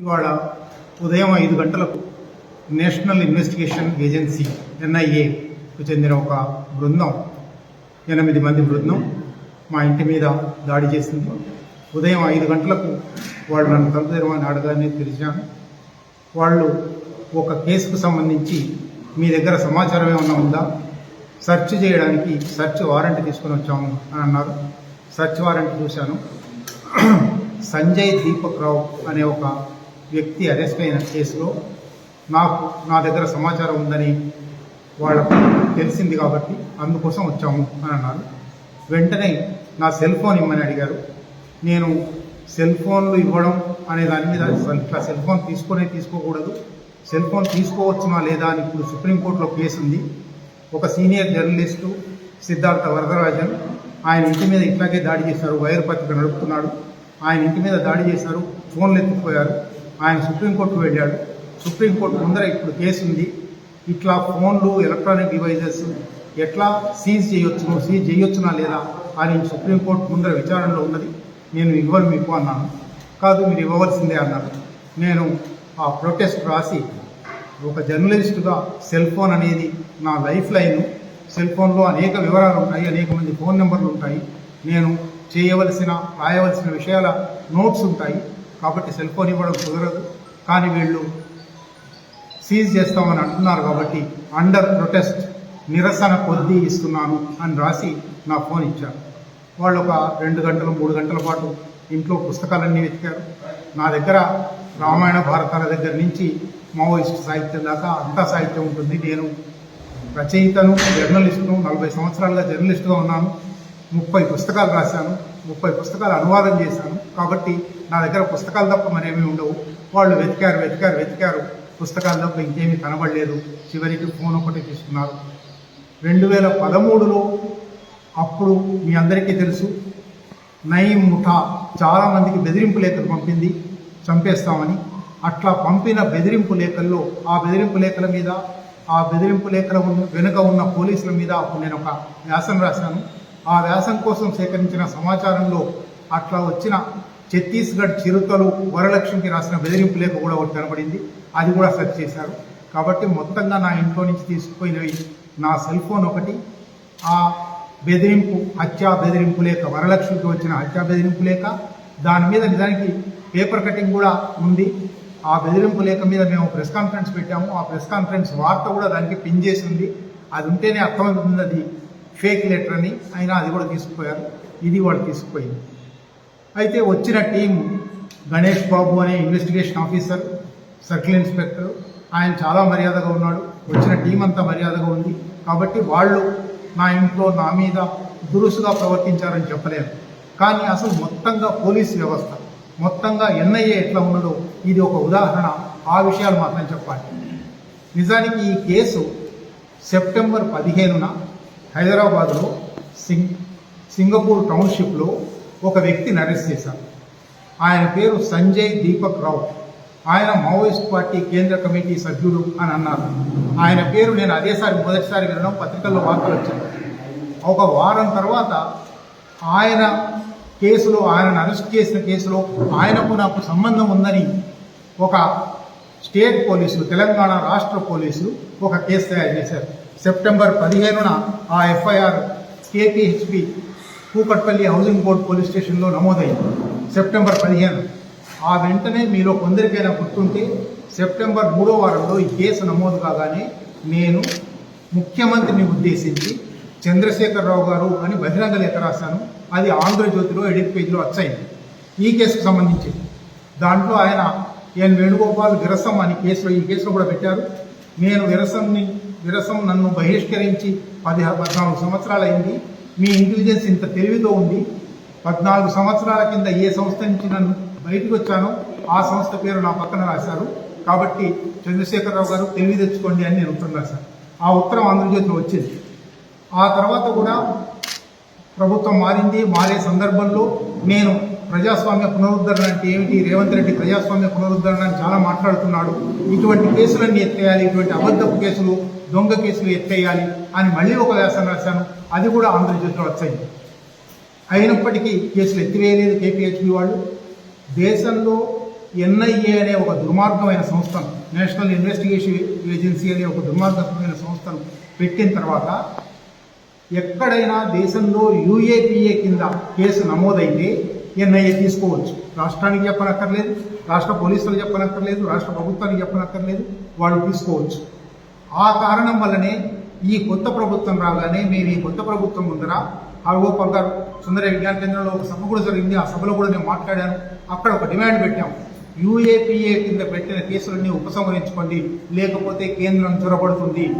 ఇవాళ ఉదయం ఐదు గంటలకు నేషనల్ ఇన్వెస్టిగేషన్ ఏజెన్సీ ఎన్ఐఏకు చెందిన ఒక బృందం ఎనిమిది మంది బృందం మా ఇంటి మీద దాడి చేసింది. ఉదయం ఐదు గంటలకు వాళ్ళు నన్ను తలుపు తెరవని అడగానే తెలిసాను వాళ్ళు ఒక కేసుకు సంబంధించి మీ దగ్గర సమాచారం ఏమన్నా ఉందా? సెర్చ్ చేయడానికి సెర్చ్ వారెంట్ తీసుకొని వచ్చాము అని అన్నారు. సెర్చ్ వారెంట్ చూశాను. సంజయ్ దీపక్ రావు అనే ఒక వ్యక్తి అరెస్ట్ అయిన కేసులో నాకు నా దగ్గర సమాచారం ఉందని వాళ్ళకు తెలిసింది కాబట్టి అందుకోసం వచ్చాము అని అన్నారు. వెంటనే నా సెల్ ఫోన్ ఇమ్మని అడిగారు. నేను సెల్ ఫోన్లు ఇవ్వడం అనే దాని మీద ఇట్లా సెల్ ఫోన్ తీసుకునే తీసుకోకూడదు. సెల్ ఫోన్ తీసుకోవచ్చునా లేదా అని ఇప్పుడు సుప్రీంకోర్టులో కేసు ఉంది. ఒక సీనియర్ జర్నలిస్టు సిద్ధార్థ వరదరాజన్ ఆయన ఇంటి మీద ఇట్లాగే దాడి చేశారు. వైర్ పత్రిక నడుపుతున్నాడు. ఆయన ఇంటి మీద దాడి చేశారు. ఫోన్లు ఎత్తుకుపోయారు ఆయన సుప్రీంకోర్టుకు వెళ్ళాడు. సుప్రీంకోర్టు ముందర ఇప్పుడు కేసు ఉంది. ఇట్లా ఫోన్లు ఎలక్ట్రానిక్ డివైజెస్ ఎట్లా సీజ్ చేయొచ్చును సీజ్ చేయొచ్చునా లేదా అని సుప్రీంకోర్టు ముందర విచారణలో ఉన్నది. నేను ఇవ్వను మీకు అన్నాను. కాదు మీరు ఇవ్వవలసిందే అన్నారు. నేను ఆ ప్రొటెస్ట్ రాసి ఒక జర్నలిస్టుగా సెల్ ఫోన్ అనేది నా లైఫ్ లైన్. సెల్ ఫోన్లో అనేక వివరాలు ఉంటాయి అనేక మంది ఫోన్ నెంబర్లు ఉంటాయి. నేను చేయవలసిన రాయవలసిన విషయాల నోట్స్ ఉంటాయి. కాబట్టి సెల్ ఫోన్ ఇవ్వడం కుదరదు. కానీ వీళ్ళు సీజ్ చేస్తామని అంటున్నారు కాబట్టి అండర్ ప్రొటెస్ట్ నిరసన కొద్దీ ఇస్తున్నాను అని రాసి నా ఫోన్ ఇచ్చారు. వాళ్ళు ఒక రెండు గంటలు మూడు గంటల పాటు ఇంట్లో పుస్తకాలన్నీ వెతికారు. నా దగ్గర రామాయణ భారతాల దగ్గర నుంచి మావోయిస్ట్ సాహిత్యం దాకా అంతా సాహిత్యం ఉంటుంది. నేను రచయితను జర్నలిస్టును నలభై సంవత్సరాలుగా జర్నలిస్టుగా ఉన్నాను. ముప్పై పుస్తకాలు రాశాను. ముప్పై పుస్తకాలు అనువాదం చేశాను. కాబట్టి నా దగ్గర పుస్తకాలు తప్ప మరేమీ ఉండవు. వాళ్ళు వెతికారు వెతికారు వెతికారు. పుస్తకాలు తప్ప ఇంకేమీ కనబడలేదు. చివరికి ఫోన్ ఒకటి తీసుకున్నారు. రెండు వేల పదమూడులో అప్పుడు మీ అందరికీ తెలుసు నయీం ముఠా చాలామందికి బెదిరింపు లేఖలు పంపింది. చంపేస్తామని. అట్లా పంపిన బెదిరింపు లేఖల్లో ఆ బెదిరింపు లేఖల మీద ఆ బెదిరింపు లేఖల వెనుక ఉన్న పోలీసుల మీద అప్పుడు నేను ఒక వ్యాసం రాశాను. ఆ వ్యాసం కోసం సేకరించిన సమాచారంలో అట్లా వచ్చిన ఛత్తీస్గఢ్ చిరుతలు వరలక్ష్మికి రాసిన బెదిరింపు లేఖ కూడా ఒకటి కనబడింది. అది కూడా సెర్చ్ చేశారు. కాబట్టి మొత్తంగా నా ఇంట్లో నుంచి తీసుకుపోయినవి నా సెల్ ఫోన్ ఒకటి. ఆ బెదిరింపు హత్యా బెదిరింపు లేఖ వరలక్ష్మికి వచ్చిన హత్యా బెదిరింపు లేఖ. దాని మీద నిజానికి పేపర్ కటింగ్ కూడా ఉంది. ఆ బెదిరింపు లేఖ మీద మేము ప్రెస్ కాన్ఫరెన్స్ పెట్టాము. ఆ ప్రెస్ కాన్ఫరెన్స్ వార్త కూడా దానికి పిన్ చేసి ఉంది. అది ఉంటేనే అర్థమవుతుంది అది. ఫేక్ లెటర్ అని అయినా అది కూడా తీసుకుపోయారు ఇది వాళ్ళు తీసుకుపోయింది. అయితే వచ్చిన టీం గణేష్ బాబు అనే ఇన్వెస్టిగేషన్ ఆఫీసర్ సర్కిల్ ఇన్స్పెక్టర్ ఆయన చాలా మర్యాదగా ఉన్నాడు. వచ్చిన టీం అంతా మర్యాదగా ఉంది. కాబట్టి వాళ్ళు నా ఇంట్లో నా మీద దురుసుగా ప్రవర్తించారని చెప్పలేరు. కానీ అసలు మొత్తంగా పోలీస్ వ్యవస్థ మొత్తంగా ఎన్ఐఏ ఎట్లా ఉన్నదో ఇది ఒక ఉదాహరణ. ఆ విషయాలు మాత్రం చెప్పాలి. నిజానికి ఈ కేసు సెప్టెంబర్ పదిహేనున హైదరాబాద్లో సింగ్ సింగపూర్ టౌన్షిప్లో ఒక వ్యక్తిని అరెస్ట్ చేశారు. ఆయన పేరు సంజయ్ దీపక్ రావు. ఆయన మావోయిస్ట్ పార్టీ కేంద్ర కమిటీ సభ్యుడు అని అన్నారు. ఆయన పేరు నేను అదేసారి మొదటిసారి వినడం పత్రికల్లో వార్తలు వచ్చాయి. ఒక వారం తర్వాత ఆయన కేసులో ఆయనను అరెస్ట్ చేసిన కేసులో ఆయనకు నాకు సంబంధం ఉందని ఒక స్టేట్ పోలీసులు తెలంగాణ రాష్ట్ర పోలీసులు ఒక కేసు తయారు చేశారు. సెప్టెంబర్ పదిహేనున ఆ FIR KPHB Kukatpally housing board police స్టేషన్లో నమోదైంది. సెప్టెంబర్ పదిహేను. ఆ వెంటనే మీలో కొందరికైనా గుర్తుంటే సెప్టెంబర్ మూడో వారంలో ఈ కేసు నమోదు కాగానే నేను ముఖ్యమంత్రిని ఉద్దేశించి చంద్రశేఖరరావు గారు అని బహిరంగ లేఖ రాశాను. అది ఆంధ్రజ్యోతిలో ఎడిట్ పేజీలో వచ్చాయింది ఈ కేసుకు సంబంధించి దాంట్లో ఆయన ఎన్ వేణుగోపాల్ విరసం అని కేసులో ఈ కేసులో కూడా పెట్టారు. నేను విరసంని విరసం నన్ను బహిష్కరించి పది పద్నాలుగు సంవత్సరాలు అయింది మీ ఇంటెలిజెన్స్ ఇంత తెలివితో ఉంది. పద్నాలుగు సంవత్సరాల కింద ఏ సంస్థ నుంచి నన్ను బయటకు వచ్చానో ఆ సంస్థ పేరు నా పక్కన రాశారు. కాబట్టి చంద్రశేఖరరావు గారు తెలివి తెచ్చుకోండి అని నేను ఉత్తరం రాశాను. ఆ ఉత్తరం ఆంధ్రజ్యోతిలో వచ్చింది. ఆ తర్వాత కూడా ప్రభుత్వం మారింది. మారే సందర్భంలో నేను ప్రజాస్వామ్య పునరుద్ధరణ అంటే ఏమిటి? రేవంత్ రెడ్డి ప్రజాస్వామ్య పునరుద్ధరణ అని చాలా మాట్లాడుతున్నాడు. ఇటువంటి కేసులన్నీ ఎత్తేయాలి. ఇటువంటి అబద్ధపు కేసులు దొంగ కేసులు ఎత్తేయాలి అని మళ్ళీ ఒక వ్యాసం రాశాను. అది కూడా ఆంధ్రజ్యోతిలో వచ్చాయి. అయినప్పటికీ కేసులు ఎత్తివేయలేదు కేపీహెచ్బి వాళ్ళు. దేశంలో ఎన్ఐఏ అనే ఒక దుర్మార్గమైన సంస్థను నేషనల్ ఇన్వెస్టిగేషన్ ఏజెన్సీ అనే ఒక దుర్మార్గమైన సంస్థను పెట్టిన తర్వాత ఎక్కడైనా దేశంలో యూఏపీఏ కింద కేసు నమోదైతే ఎన్ఐఏ తీసుకోవచ్చు. రాష్ట్రానికి చెప్పనక్కర్లేదు రాష్ట్ర పోలీసులు చెప్పనక్కర్లేదు రాష్ట్ర ప్రభుత్వానికి చెప్పనక్కర్లేదు వాళ్ళు తీసుకోవచ్చు. ఆ కారణం వల్లనే ఈ కొత్త ప్రభుత్వం రాగానే మేము ఈ కొత్త ప్రభుత్వం ముందర ఆవిగో గారు సుందర విజ్ఞాన కేంద్రంలో ఒక సభ కూడా జరిగింది. ఆ సభలో కూడా నేను మాట్లాడాను. అక్కడ ఒక డిమాండ్ పెట్టాం యూఏపీఏ కింద పెట్టిన కేసులన్నీ ఉపసంహరించుకోండి. లేకపోతే కేంద్రం చొరబడుతుంది